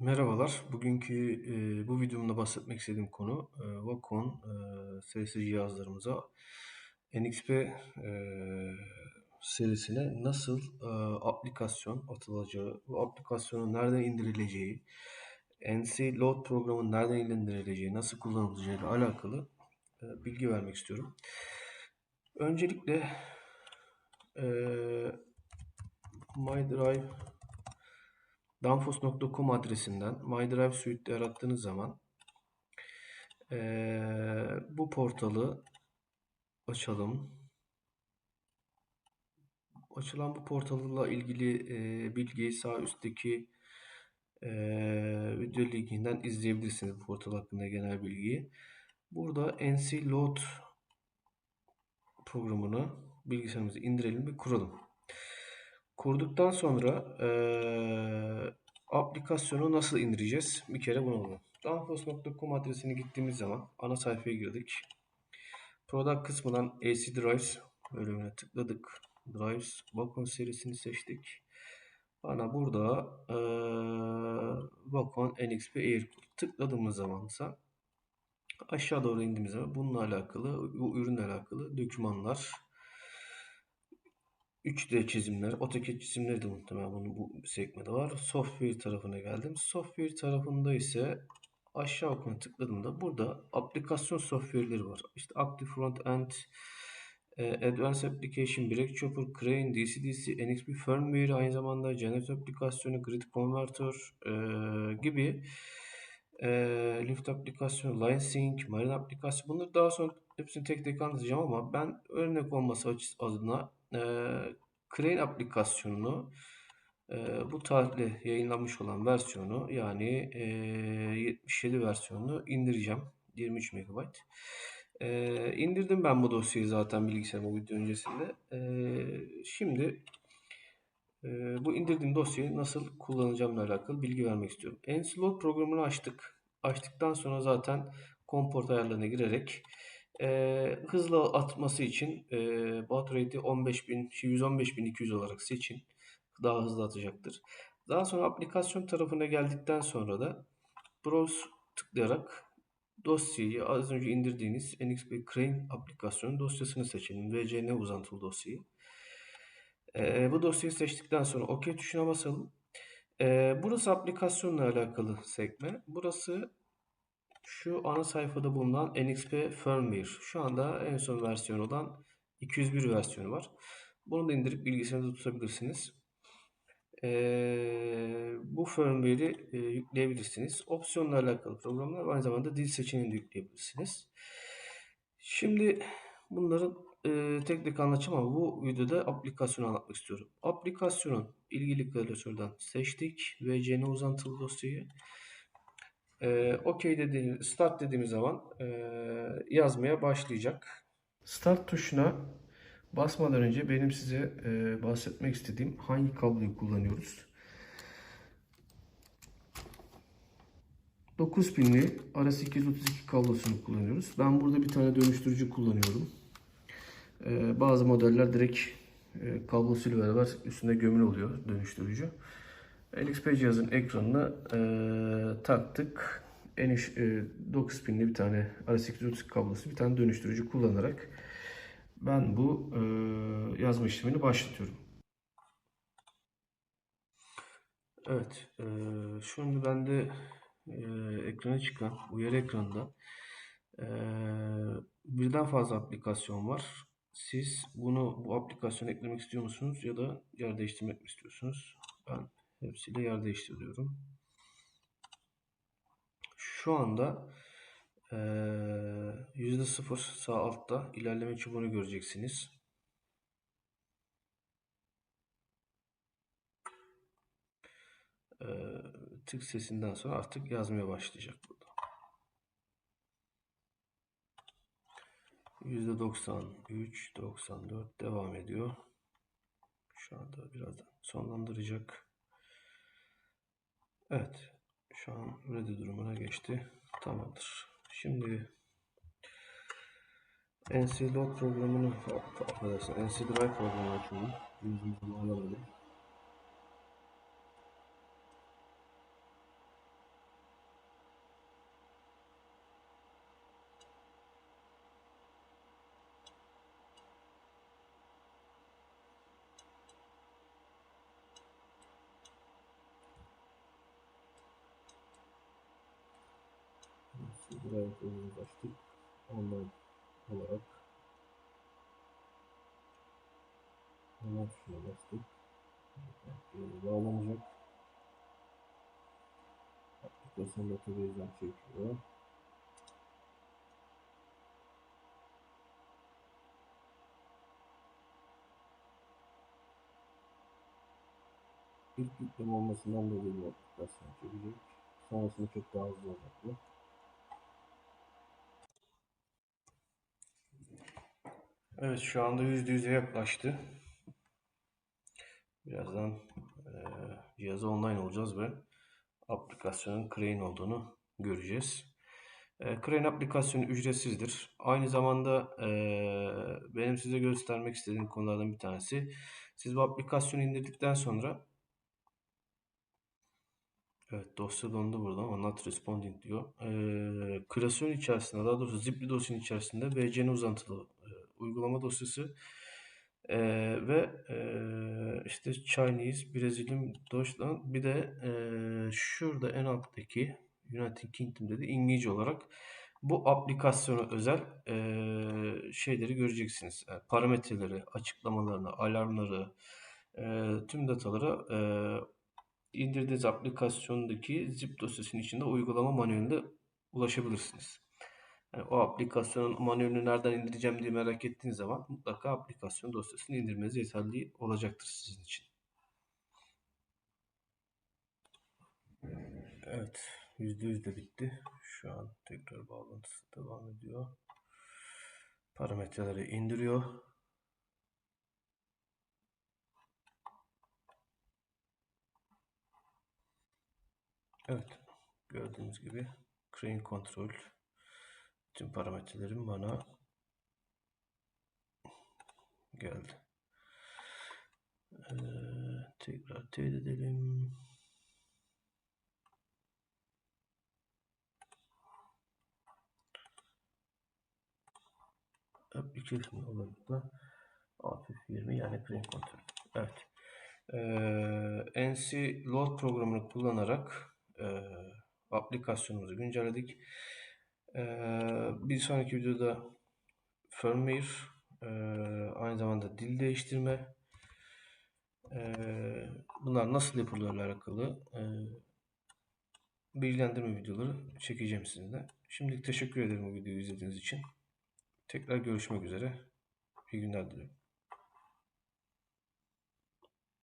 Merhabalar. Bugünkü e, bu videomda bahsetmek istediğim konu e, Wacom e, serisi cihazlarımıza NXP e, serisine nasıl e, aplikasyon atılacağı, bu aplikasyonun nereden indirileceği, NC Load programının nereden indirileceği, nasıl kullanılacağı ile alakalı e, bilgi vermek istiyorum. Öncelikle e, MyDrive Danfoss.com adresinden MyDrive Suite'de arattığınız zaman ee, bu portalı açalım. Açılan bu portalla ilgili e, bilgiyi sağ üstteki e, video linkinden izleyebilirsiniz bu portal hakkında genel bilgiyi. Burada NC Load programını bilgisayarımıza indirelim ve kuralım. Kurduktan sonra e, aplikasyonu nasıl indireceğiz? Bir kere bunu bulalım. Danfoss.com adresine gittiğimiz zaman ana sayfaya girdik. Product kısmından AC Drives bölümüne tıkladık. Drives Wacom serisini seçtik. Bana burada e, Wacom NXP Air tıkladığımız zaman ise aşağı doğru indiğimiz zaman bununla alakalı, bu ürünle alakalı dokümanlar 3D çizimler, AutoCAD çizimleri de muhtemelen bunun bu sekmede var. Software tarafına geldim. Software tarafında ise aşağı okuna tıkladığımda burada aplikasyon software'leri var. İşte Active Front End, e, Advanced Application, Break Chopper, Crane, DC-DC, NXP Firmware, aynı zamanda Generator aplikasyonu, Grid Converter e, gibi e, Lift aplikasyonu, Line Sync, Marine aplikasyonu bunları daha sonra hepsini tek tek anlatacağım ama ben örnek olması adına e, Crane aplikasyonunu e, bu tarihle yayınlanmış olan versiyonu yani e, 77 versiyonunu indireceğim. 23 MB. E, indirdim ben bu dosyayı zaten bilgisayarıma video öncesinde. E, şimdi e, bu indirdiğim dosyayı nasıl kullanacağımla alakalı bilgi vermek istiyorum. Enslog programını açtık. Açtıktan sonra zaten komport ayarlarına girerek e, hızlı atması için e, baud rate'i 15000, 115.200 olarak seçin. Daha hızlı atacaktır. Daha sonra aplikasyon tarafına geldikten sonra da browse tıklayarak dosyayı az önce indirdiğiniz NXP Crane aplikasyonu dosyasını seçelim. VCN uzantılı dosyayı. E, bu dosyayı seçtikten sonra OK tuşuna basalım. E, burası aplikasyonla alakalı sekme. Burası şu ana sayfada bulunan NXP Firmware. Şu anda en son versiyon olan 201 versiyonu var. Bunu da indirip bilgisayarınızda tutabilirsiniz. Ee, bu firmware'i e, yükleyebilirsiniz. Opsiyonla alakalı programlar aynı zamanda dil seçeneğini de yükleyebilirsiniz. Şimdi bunların e, tek tek anlatacağım ama bu videoda aplikasyonu anlatmak istiyorum. Aplikasyonun ilgili klasörden seçtik. VCN uzantılı dosyayı. E, OK dediğimiz, start dediğimiz zaman e, yazmaya başlayacak. Start tuşuna basmadan önce benim size e, bahsetmek istediğim hangi kabloyu kullanıyoruz. 9 pinli RS232 kablosunu kullanıyoruz. Ben burada bir tane dönüştürücü kullanıyorum. Ee, bazı modeller direkt e, kablosuyla beraber üstünde gömülü oluyor dönüştürücü. NXP cihazın ekranını e, taktık. En e, 9 pinli bir tane RS232 kablosu, bir tane dönüştürücü kullanarak ben bu e, yazma işlemini başlatıyorum. Evet, e, şimdi bende e, ekrana çıkan uyarı ekranında e, birden fazla aplikasyon var. Siz bunu bu aplikasyona eklemek istiyor musunuz ya da yer değiştirmek mi istiyorsunuz? Ben hepsiyle yer değiştiriyorum. Şu anda %0 sağ altta ilerleme çubuğunu göreceksiniz. Ee, tık sesinden sonra artık yazmaya başlayacak burada. %93, 94 devam ediyor. Şu anda birazdan sonlandıracak. Evet. Şu an ready durumuna geçti. Tamamdır. Şimdi NC Load programını affedersin. NC Drive programını açalım. Yüzümüzü alamadım. Drive açtık. Online olarak hemen şuna bastık. Bağlanacak. Aplikasyon database'den çekiyor. İlk yükleme olmasından dolayı bu aplikasyon çekecek. Sonrasında çok daha hızlı olacak bu. Evet şu anda %100'e yaklaştı. Birazdan e, cihaza online olacağız ve aplikasyonun Crane olduğunu göreceğiz. E, Crane aplikasyonu ücretsizdir. Aynı zamanda e, benim size göstermek istediğim konulardan bir tanesi. Siz bu aplikasyonu indirdikten sonra Evet dosya dondu burada ama not responding diyor. Ee, klasörün içerisinde daha doğrusu zipli dosyanın içerisinde BCN uzantılı e, uygulama dosyası e, ve e, işte Chinese, Brezilyum, Deutschland bir de e, şurada en alttaki United Kingdom'da da İngilizce olarak bu aplikasyona özel e, şeyleri göreceksiniz. Yani parametreleri, açıklamalarını, alarmları, e, tüm dataları e, indirdiğiniz aplikasyondaki zip dosyasının içinde uygulama manuelinde ulaşabilirsiniz. Yani o aplikasyonun manuelini nereden indireceğim diye merak ettiğiniz zaman mutlaka aplikasyon dosyasını indirmeniz yeterli olacaktır sizin için. Evet. %100 de bitti. Şu an tekrar bağlantısı devam ediyor. Parametreleri indiriyor. Evet. Gördüğünüz gibi Crane Control tüm parametrelerim bana geldi. Ee, tekrar teyit edelim. Application olarak da hafif 20 yani Crane Control. Evet. Ee, NC Load programını kullanarak e, aplikasyonumuzu güncelledik. E, bir sonraki videoda firmware, e, aynı zamanda dil değiştirme, e, bunlar nasıl yapılıyorlar alakalı bilgilendirme videoları çekeceğim sizinle. Şimdilik teşekkür ederim bu videoyu izlediğiniz için. Tekrar görüşmek üzere. İyi günler dilerim.